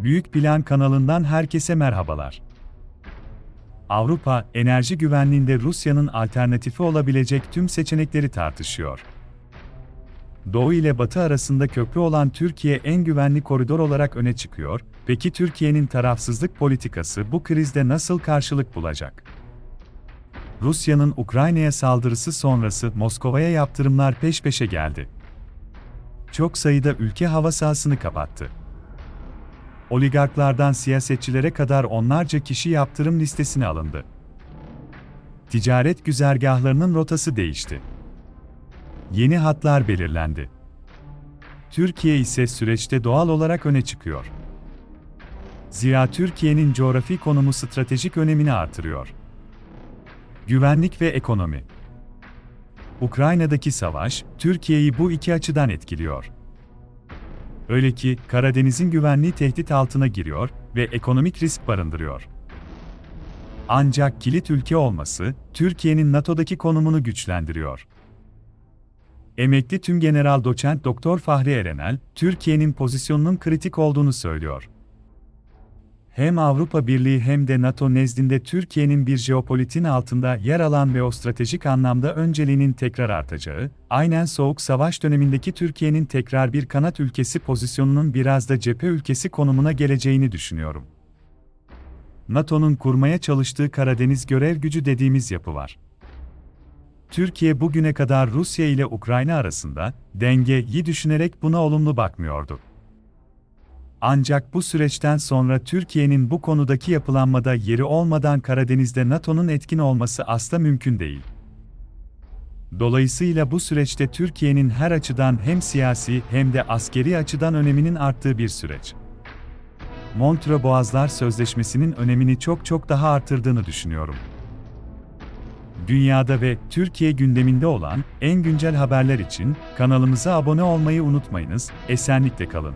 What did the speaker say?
Büyük Plan kanalından herkese merhabalar. Avrupa, enerji güvenliğinde Rusya'nın alternatifi olabilecek tüm seçenekleri tartışıyor. Doğu ile Batı arasında köprü olan Türkiye en güvenli koridor olarak öne çıkıyor. Peki Türkiye'nin tarafsızlık politikası bu krizde nasıl karşılık bulacak? Rusya'nın Ukrayna'ya saldırısı sonrası Moskova'ya yaptırımlar peş peşe geldi. Çok sayıda ülke hava sahasını kapattı. Oligarklardan siyasetçilere kadar onlarca kişi yaptırım listesine alındı. Ticaret güzergahlarının rotası değişti. Yeni hatlar belirlendi. Türkiye ise süreçte doğal olarak öne çıkıyor. Zira Türkiye'nin coğrafi konumu stratejik önemini artırıyor. Güvenlik ve ekonomi. Ukrayna'daki savaş, Türkiye'yi bu iki açıdan etkiliyor. Öyle ki Karadeniz'in güvenliği tehdit altına giriyor ve ekonomik risk barındırıyor. Ancak kilit ülke olması, Türkiye'nin NATO'daki konumunu güçlendiriyor. Emekli Tümgeneral Doçent Doktor Fahri Erenel, Türkiye'nin pozisyonunun kritik olduğunu söylüyor. Hem Avrupa Birliği hem de NATO nezdinde Türkiye'nin bir jeopolitin altında yer alan ve o stratejik anlamda önceliğinin tekrar artacağı, aynen Soğuk Savaş dönemindeki Türkiye'nin tekrar bir kanat ülkesi pozisyonunun biraz da cephe ülkesi konumuna geleceğini düşünüyorum. NATO'nun kurmaya çalıştığı Karadeniz görev gücü dediğimiz yapı var. Türkiye bugüne kadar Rusya ile Ukrayna arasında dengeyi düşünerek buna olumlu bakmıyordu. Ancak bu süreçten sonra Türkiye'nin bu konudaki yapılanmada yeri olmadan Karadeniz'de NATO'nun etkin olması asla mümkün değil. Dolayısıyla bu süreçte Türkiye'nin her açıdan hem siyasi hem de askeri açıdan öneminin arttığı bir süreç. Montreux Boğazlar Sözleşmesi'nin önemini çok çok daha artırdığını düşünüyorum. Dünyada ve Türkiye gündeminde olan en güncel haberler için kanalımıza abone olmayı unutmayınız. Esenlikle kalın.